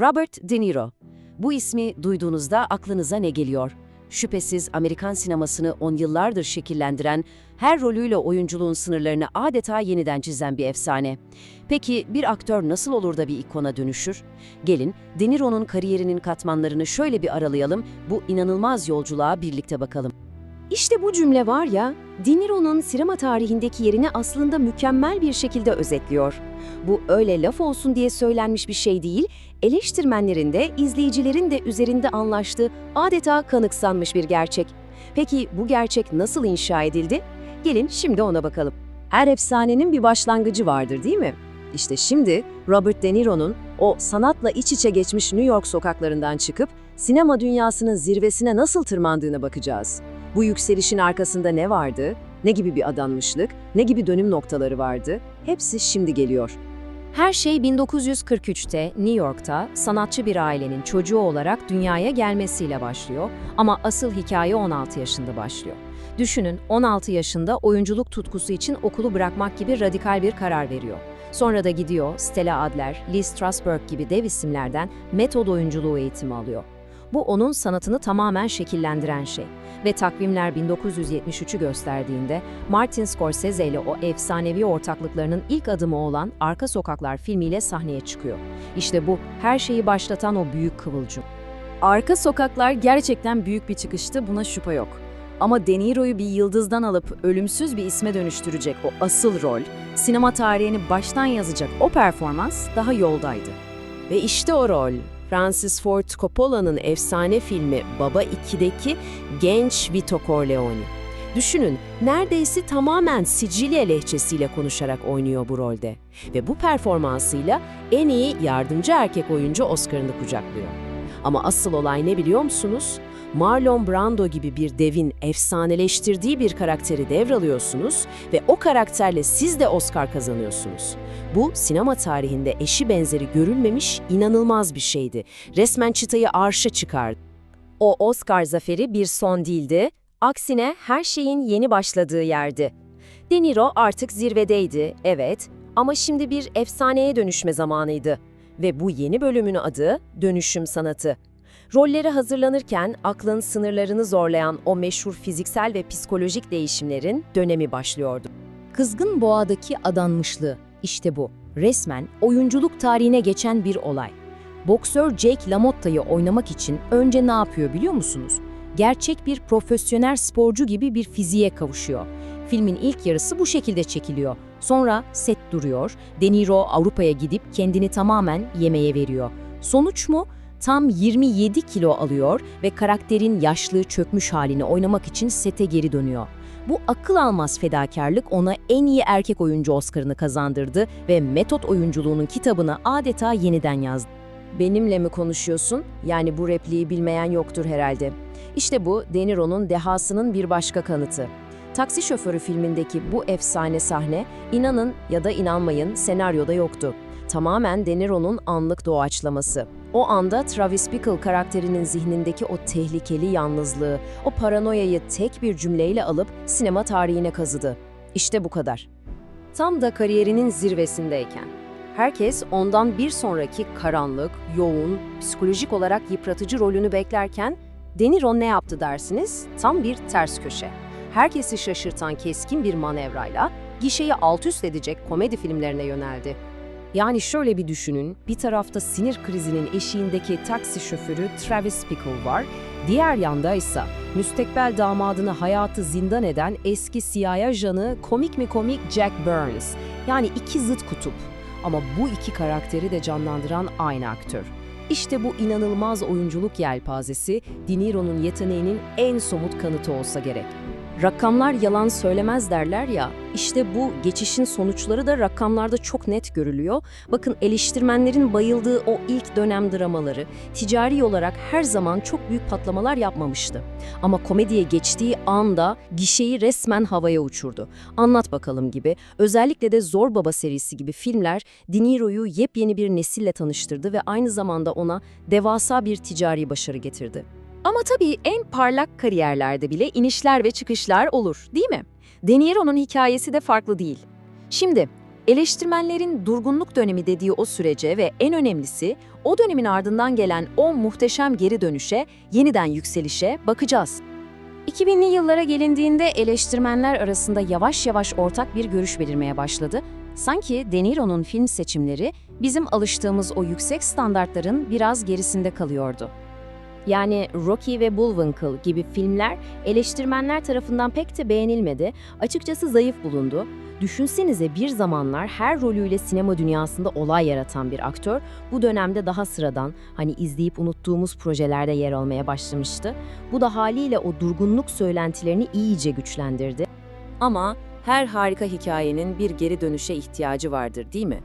Robert De Niro. Bu ismi duyduğunuzda aklınıza ne geliyor? Şüphesiz Amerikan sinemasını on yıllardır şekillendiren, her rolüyle oyunculuğun sınırlarını adeta yeniden çizen bir efsane. Peki bir aktör nasıl olur da bir ikona dönüşür? Gelin De Niro'nun kariyerinin katmanlarını şöyle bir aralayalım, bu inanılmaz yolculuğa birlikte bakalım. İşte bu cümle var ya, De Niro'nun sinema tarihindeki yerini aslında mükemmel bir şekilde özetliyor. Bu öyle laf olsun diye söylenmiş bir şey değil, eleştirmenlerin de izleyicilerin de üzerinde anlaştığı adeta kanıksanmış bir gerçek. Peki bu gerçek nasıl inşa edildi? Gelin şimdi ona bakalım. Her efsanenin bir başlangıcı vardır değil mi? İşte şimdi Robert De Niro'nun o sanatla iç içe geçmiş New York sokaklarından çıkıp sinema dünyasının zirvesine nasıl tırmandığına bakacağız. Bu yükselişin arkasında ne vardı? Ne gibi bir adanmışlık? Ne gibi dönüm noktaları vardı? Hepsi şimdi geliyor. Her şey 1943'te New York'ta sanatçı bir ailenin çocuğu olarak dünyaya gelmesiyle başlıyor ama asıl hikaye 16 yaşında başlıyor. Düşünün 16 yaşında oyunculuk tutkusu için okulu bırakmak gibi radikal bir karar veriyor. Sonra da gidiyor Stella Adler, Lee Strasberg gibi dev isimlerden metod oyunculuğu eğitimi alıyor. Bu onun sanatını tamamen şekillendiren şey. Ve takvimler 1973'ü gösterdiğinde Martin Scorsese ile o efsanevi ortaklıklarının ilk adımı olan Arka Sokaklar filmiyle sahneye çıkıyor. İşte bu her şeyi başlatan o büyük kıvılcım. Arka Sokaklar gerçekten büyük bir çıkıştı, buna şüphe yok. Ama De Niro'yu bir yıldızdan alıp ölümsüz bir isme dönüştürecek o asıl rol, sinema tarihini baştan yazacak o performans daha yoldaydı. Ve işte o rol. Francis Ford Coppola'nın efsane filmi Baba 2'deki genç Vito Corleone. Düşünün, neredeyse tamamen Sicilya lehçesiyle konuşarak oynuyor bu rolde. Ve bu performansıyla en iyi yardımcı erkek oyuncu Oscar'ını kucaklıyor. Ama asıl olay ne biliyor musunuz? Marlon Brando gibi bir devin efsaneleştirdiği bir karakteri devralıyorsunuz ve o karakterle siz de Oscar kazanıyorsunuz. Bu sinema tarihinde eşi benzeri görülmemiş inanılmaz bir şeydi. Resmen çıtayı arşa çıkardı. O Oscar zaferi bir son değildi, aksine her şeyin yeni başladığı yerdi. De Niro artık zirvedeydi, evet ama şimdi bir efsaneye dönüşme zamanıydı. Ve bu yeni bölümün adı Dönüşüm Sanatı. Rollere hazırlanırken aklın sınırlarını zorlayan o meşhur fiziksel ve psikolojik değişimlerin dönemi başlıyordu. Kızgın Boğa'daki adanmışlığı işte bu. Resmen oyunculuk tarihine geçen bir olay. Boksör Jake LaMotta'yı oynamak için önce ne yapıyor biliyor musunuz? Gerçek bir profesyonel sporcu gibi bir fiziğe kavuşuyor. Filmin ilk yarısı bu şekilde çekiliyor. Sonra set duruyor. De Niro Avrupa'ya gidip kendini tamamen yemeğe veriyor. Sonuç mu? Tam 27 kilo alıyor ve karakterin yaşlı, çökmüş halini oynamak için sete geri dönüyor. Bu akıl almaz fedakarlık ona en iyi erkek oyuncu Oscar'ını kazandırdı ve metot oyunculuğunun kitabını adeta yeniden yazdı. Benimle mi konuşuyorsun? Yani bu repliği bilmeyen yoktur herhalde. İşte bu De Niro'nun dehasının bir başka kanıtı. Taksi Şoförü filmindeki bu efsane sahne, inanın ya da inanmayın senaryoda yoktu. Tamamen De Niro'nun anlık doğaçlaması. O anda Travis Bickle karakterinin zihnindeki o tehlikeli yalnızlığı, o paranoyayı tek bir cümleyle alıp sinema tarihine kazıdı. İşte bu kadar. Tam da kariyerinin zirvesindeyken. Herkes ondan bir sonraki karanlık, yoğun, psikolojik olarak yıpratıcı rolünü beklerken De Niro ne yaptı dersiniz? Tam bir ters köşe. Herkesi şaşırtan keskin bir manevrayla gişeyi alt üst edecek komedi filmlerine yöneldi. Yani şöyle bir düşünün, bir tarafta sinir krizinin eşiğindeki taksi şoförü Travis Bickle var, diğer yanda ise müstekbel damadını hayatı zindan eden eski CIA ajanı komik mi komik Jack Burns. Yani iki zıt kutup. Ama bu iki karakteri de canlandıran aynı aktör. İşte bu inanılmaz oyunculuk yelpazesi De Niro'nun yeteneğinin en somut kanıtı olsa gerek. Rakamlar yalan söylemez derler ya, işte bu geçişin sonuçları da rakamlarda çok net görülüyor. Bakın eleştirmenlerin bayıldığı o ilk dönem dramaları ticari olarak her zaman çok büyük patlamalar yapmamıştı. Ama komediye geçtiği anda gişeyi resmen havaya uçurdu. Anlat bakalım gibi, özellikle de Zor Baba serisi gibi filmler De Niro'yu yepyeni bir nesille tanıştırdı ve aynı zamanda ona devasa bir ticari başarı getirdi. Ama tabii en parlak kariyerlerde bile inişler ve çıkışlar olur, değil mi? De Niro'nun hikayesi de farklı değil. Şimdi, Eleştirmenlerin durgunluk dönemi dediği o sürece ve en önemlisi o dönemin ardından gelen o muhteşem geri dönüşe, yeniden yükselişe bakacağız. 2000'li yıllara gelindiğinde eleştirmenler arasında yavaş yavaş ortak bir görüş belirmeye başladı. Sanki De Niro'nun film seçimleri bizim alıştığımız o yüksek standartların biraz gerisinde kalıyordu. Yani Rocky ve Bullwinkle gibi filmler eleştirmenler tarafından pek de beğenilmedi, açıkçası zayıf bulundu. Düşünsenize bir zamanlar her rolüyle sinema dünyasında olay yaratan bir aktör, bu dönemde daha sıradan, hani izleyip unuttuğumuz projelerde yer almaya başlamıştı. Bu da haliyle o durgunluk söylentilerini iyice güçlendirdi. Ama her harika hikayenin bir geri dönüşe ihtiyacı vardır değil mi?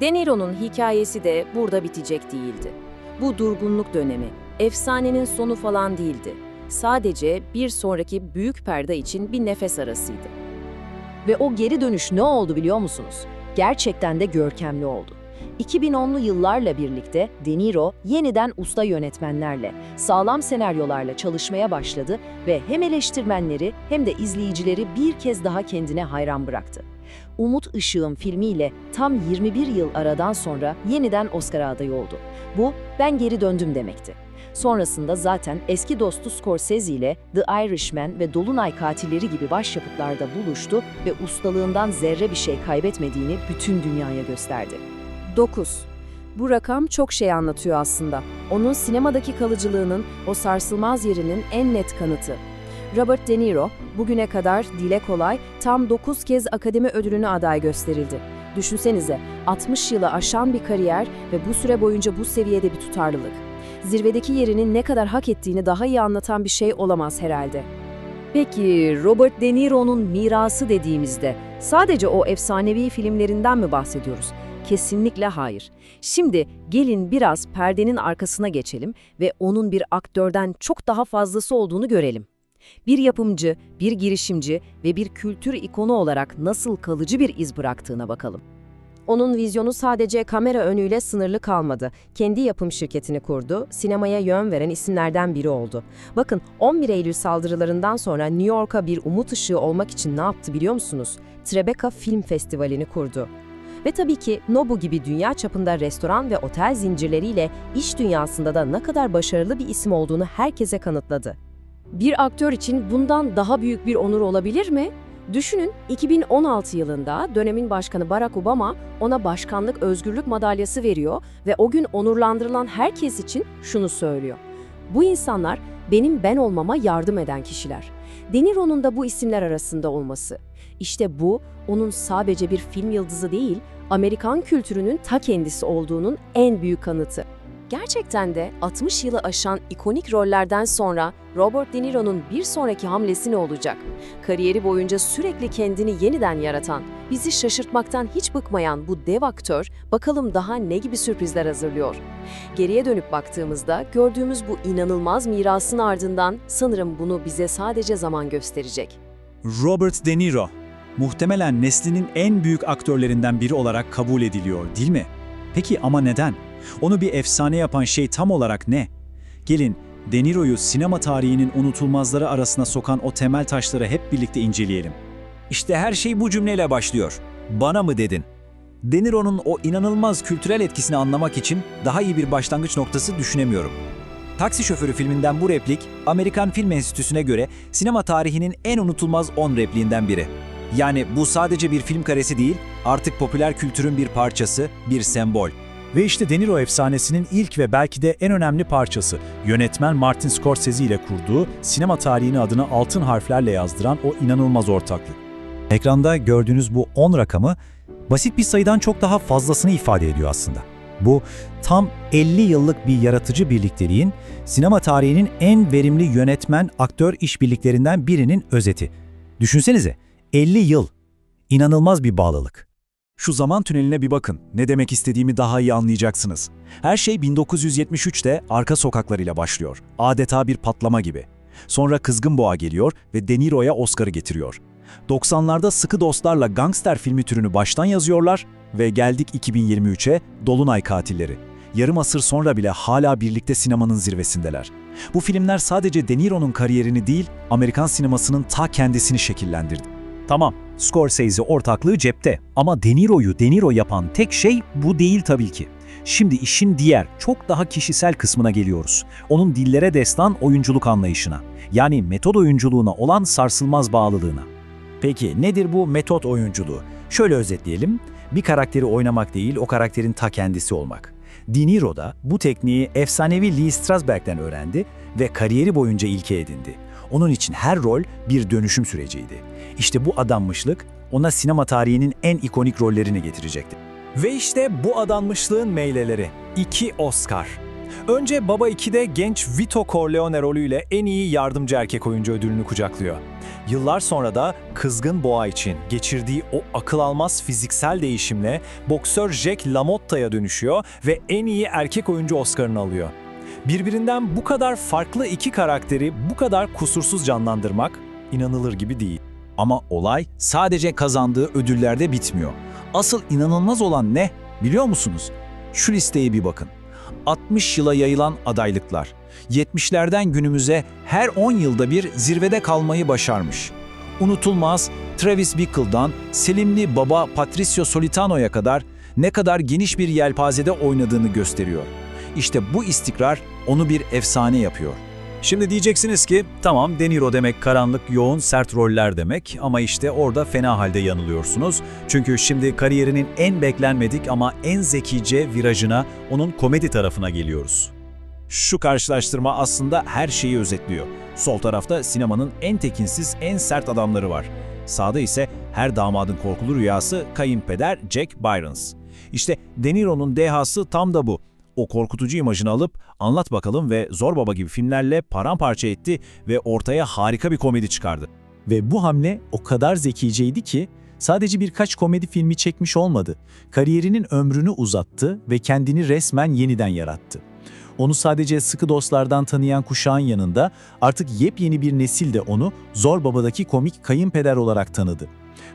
De Niro'nun hikayesi de burada bitecek değildi. Bu durgunluk dönemi, efsanenin sonu falan değildi. Sadece bir sonraki büyük perde için bir nefes arasıydı. Ve o geri dönüş ne oldu biliyor musunuz? Gerçekten de görkemli oldu. 2010'lu yıllarla birlikte De Niro yeniden usta yönetmenlerle, sağlam senaryolarla çalışmaya başladı ve hem eleştirmenleri hem de izleyicileri bir kez daha kendine hayran bıraktı. Umut Işığım filmiyle tam 21 yıl aradan sonra yeniden Oscar adayı oldu. Bu ben geri döndüm demekti. Sonrasında zaten eski dostu Scorsese ile The Irishman ve Dolunay Katilleri gibi başyapıtlarda buluştu ve ustalığından zerre bir şey kaybetmediğini bütün dünyaya gösterdi. 9. Bu rakam çok şey anlatıyor aslında. Onun sinemadaki kalıcılığının, o sarsılmaz yerinin en net kanıtı. Robert De Niro, bugüne kadar dile kolay tam 9 kez Akademi Ödülü'ne aday gösterildi. Düşünsenize, 60 yılı aşan bir kariyer ve bu süre boyunca bu seviyede bir tutarlılık. Zirvedeki yerinin ne kadar hak ettiğini daha iyi anlatan bir şey olamaz herhalde. Peki Robert De Niro'nun mirası dediğimizde sadece o efsanevi filmlerinden mi bahsediyoruz? Kesinlikle hayır. Şimdi gelin biraz perdenin arkasına geçelim ve onun bir aktörden çok daha fazlası olduğunu görelim. Bir yapımcı, bir girişimci ve bir kültür ikonu olarak nasıl kalıcı bir iz bıraktığına bakalım. Onun vizyonu sadece kamera önüyle sınırlı kalmadı. Kendi yapım şirketini kurdu, sinemaya yön veren isimlerden biri oldu. Bakın 11 Eylül saldırılarından sonra New York'a bir umut ışığı olmak için ne yaptı biliyor musunuz? Tribeca Film Festivali'ni kurdu. Ve tabii ki Nobu gibi dünya çapında restoran ve otel zincirleriyle iş dünyasında da ne kadar başarılı bir isim olduğunu herkese kanıtladı. Bir aktör için bundan daha büyük bir onur olabilir mi? Düşünün 2016 yılında dönemin başkanı Barack Obama ona başkanlık özgürlük madalyası veriyor ve o gün onurlandırılan herkes için şunu söylüyor. Bu insanlar benim ben olmama yardım eden kişiler. De Niro'nun da bu isimler arasında olması. İşte bu onun sadece bir film yıldızı değil, Amerikan kültürünün ta kendisi olduğunun en büyük kanıtı. Gerçekten de 60 yılı aşan ikonik rollerden sonra Robert De Niro'nun bir sonraki hamlesi ne olacak? Kariyeri boyunca sürekli kendini yeniden yaratan, bizi şaşırtmaktan hiç bıkmayan bu dev aktör bakalım daha ne gibi sürprizler hazırlıyor? Geriye dönüp baktığımızda gördüğümüz bu inanılmaz mirasın ardından sanırım bunu bize sadece zaman gösterecek. Robert De Niro, muhtemelen neslinin en büyük aktörlerinden biri olarak kabul ediliyor, değil mi? Peki ama neden? Onu bir efsane yapan şey tam olarak ne? Gelin, De Niro'yu sinema tarihinin unutulmazları arasına sokan o temel taşları hep birlikte inceleyelim. İşte her şey bu cümleyle başlıyor. Bana mı dedin? De Niro'nun o inanılmaz kültürel etkisini anlamak için daha iyi bir başlangıç noktası düşünemiyorum. Taksi Şoförü filminden bu replik, Amerikan Film Enstitüsü'ne göre sinema tarihinin en unutulmaz 10 repliğinden biri. Yani bu sadece bir film karesi değil, artık popüler kültürün bir parçası, bir sembol. Ve işte De Niro efsanesinin ilk ve belki de en önemli parçası, yönetmen Martin Scorsese ile kurduğu, sinema tarihini adını altın harflerle yazdıran o inanılmaz ortaklık. Ekranda gördüğünüz bu 10 rakamı basit bir sayıdan çok daha fazlasını ifade ediyor aslında. Bu tam 50 yıllık bir yaratıcı birlikteliğin sinema tarihinin en verimli yönetmen aktör işbirliklerinden birinin özeti. Düşünsenize 50 yıl. İnanılmaz bir bağlılık. Şu zaman tüneline bir bakın. Ne demek istediğimi daha iyi anlayacaksınız. Her şey 1973'te arka sokaklarıyla başlıyor. Adeta bir patlama gibi. Sonra Kızgın Boğa geliyor ve De Niro'ya Oscar'ı getiriyor. 90'larda Sıkı Dostlar'la gangster filmi türünü baştan yazıyorlar ve geldik 2023'e Dolunay Katilleri. Yarım asır sonra bile hala birlikte sinemanın zirvesindeler. Bu filmler sadece De Niro'nun kariyerini değil, Amerikan sinemasının ta kendisini şekillendirdi. Tamam, Scorsese ortaklığı cepte ama De Niro'yu De Niro yapan tek şey bu değil tabii ki. Şimdi işin diğer, çok daha kişisel kısmına geliyoruz. Onun dillere destan oyunculuk anlayışına. Yani metod oyunculuğuna olan sarsılmaz bağlılığına. Peki nedir bu metot oyunculuğu? Şöyle özetleyelim. Bir karakteri oynamak değil, o karakterin ta kendisi olmak. De Niro da bu tekniği efsanevi Lee Strasberg'den öğrendi ve kariyeri boyunca ilke edindi. Onun için her rol bir dönüşüm süreciydi. İşte bu adanmışlık ona sinema tarihinin en ikonik rollerini getirecekti. Ve işte bu adanmışlığın meyleleri. İki Oscar. Önce Baba 2'de genç Vito Corleone rolüyle en iyi yardımcı erkek oyuncu ödülünü kucaklıyor. Yıllar sonra da Kızgın Boğa için geçirdiği o akıl almaz fiziksel değişimle boksör Jack LaMotta'ya dönüşüyor ve en iyi erkek oyuncu Oscar'ını alıyor. Birbirinden bu kadar farklı iki karakteri bu kadar kusursuz canlandırmak inanılır gibi değil. Ama olay sadece kazandığı ödüllerde bitmiyor. Asıl inanılmaz olan ne biliyor musunuz? Şu listeye bir bakın. 60 yıla yayılan adaylıklar. 70'lerden günümüze her 10 yılda bir zirvede kalmayı başarmış. Unutulmaz Travis Bickle'dan Selimli Baba Patricio Solitano'ya kadar ne kadar geniş bir yelpazede oynadığını gösteriyor. İşte bu istikrar onu bir efsane yapıyor. Şimdi diyeceksiniz ki tamam De Niro demek karanlık, yoğun, sert roller demek ama işte orada fena halde yanılıyorsunuz. Çünkü şimdi kariyerinin en beklenmedik ama en zekice virajına, onun komedi tarafına geliyoruz. Şu karşılaştırma aslında her şeyi özetliyor. Sol tarafta sinemanın en tekinsiz, en sert adamları var. Sağda ise her damadın korkulu rüyası kayınpeder Jack Byrons. İşte De Niro'nun dehası tam da bu. O korkutucu imajını alıp Anlat Bakalım ve Zor Baba gibi filmlerle paramparça etti ve ortaya harika bir komedi çıkardı. Ve bu hamle o kadar zekiceydi ki sadece birkaç komedi filmi çekmiş olmadı. Kariyerinin ömrünü uzattı ve kendini resmen yeniden yarattı. Onu sadece sıkı dostlardan tanıyan kuşağın yanında artık yepyeni bir nesil de onu Zor Baba'daki komik kayınpeder olarak tanıdı.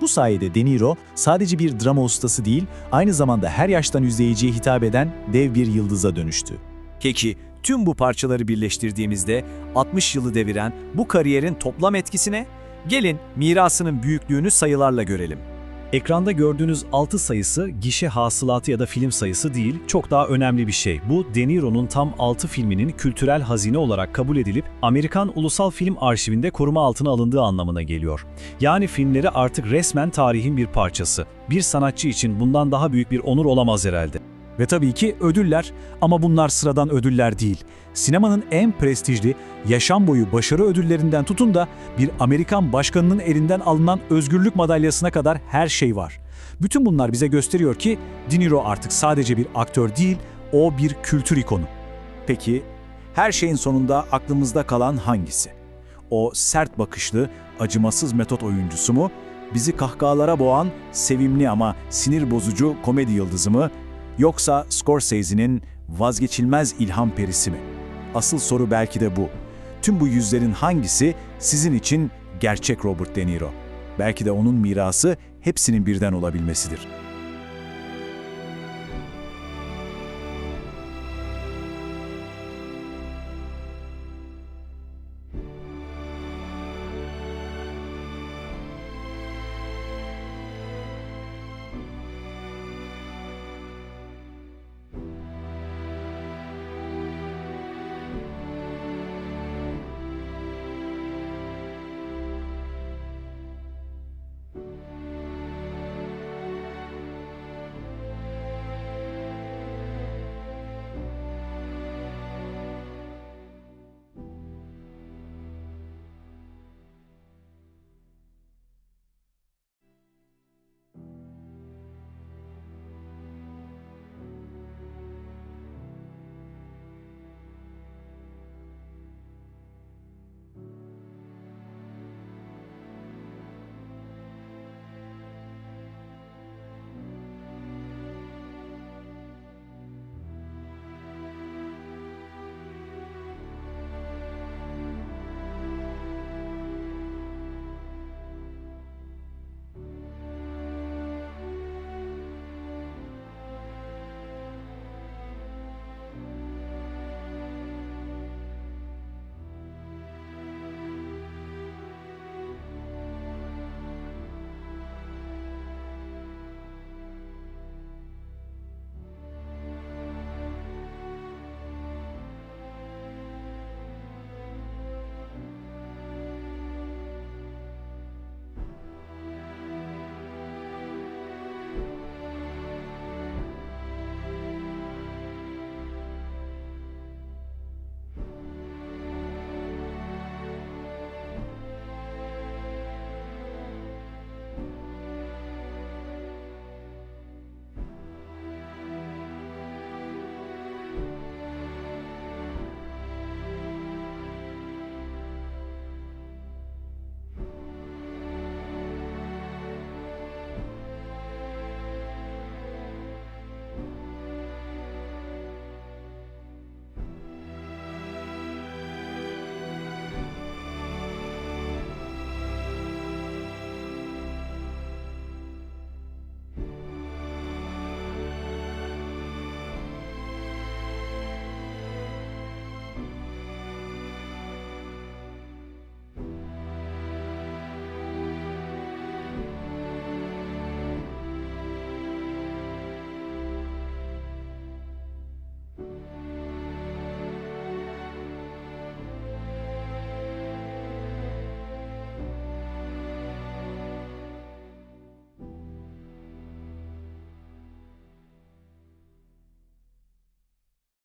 Bu sayede De Niro sadece bir drama ustası değil, aynı zamanda her yaştan izleyiciye hitap eden dev bir yıldıza dönüştü. Peki tüm bu parçaları birleştirdiğimizde 60 yılı deviren bu kariyerin toplam etkisine gelin mirasının büyüklüğünü sayılarla görelim. Ekranda gördüğünüz 6 sayısı gişe hasılatı ya da film sayısı değil, çok daha önemli bir şey. Bu De Niro'nun tam 6 filminin kültürel hazine olarak kabul edilip Amerikan Ulusal Film Arşivinde koruma altına alındığı anlamına geliyor. Yani filmleri artık resmen tarihin bir parçası. Bir sanatçı için bundan daha büyük bir onur olamaz herhalde. Ve tabii ki ödüller ama bunlar sıradan ödüller değil. Sinemanın en prestijli, yaşam boyu başarı ödüllerinden tutun da bir Amerikan başkanının elinden alınan özgürlük madalyasına kadar her şey var. Bütün bunlar bize gösteriyor ki De Niro artık sadece bir aktör değil, o bir kültür ikonu. Peki her şeyin sonunda aklımızda kalan hangisi? O sert bakışlı, acımasız metot oyuncusu mu? Bizi kahkahalara boğan, sevimli ama sinir bozucu komedi yıldızı mı? Yoksa Scorsese'nin vazgeçilmez ilham perisi mi? Asıl soru belki de bu. Tüm bu yüzlerin hangisi sizin için gerçek Robert De Niro? Belki de onun mirası hepsinin birden olabilmesidir.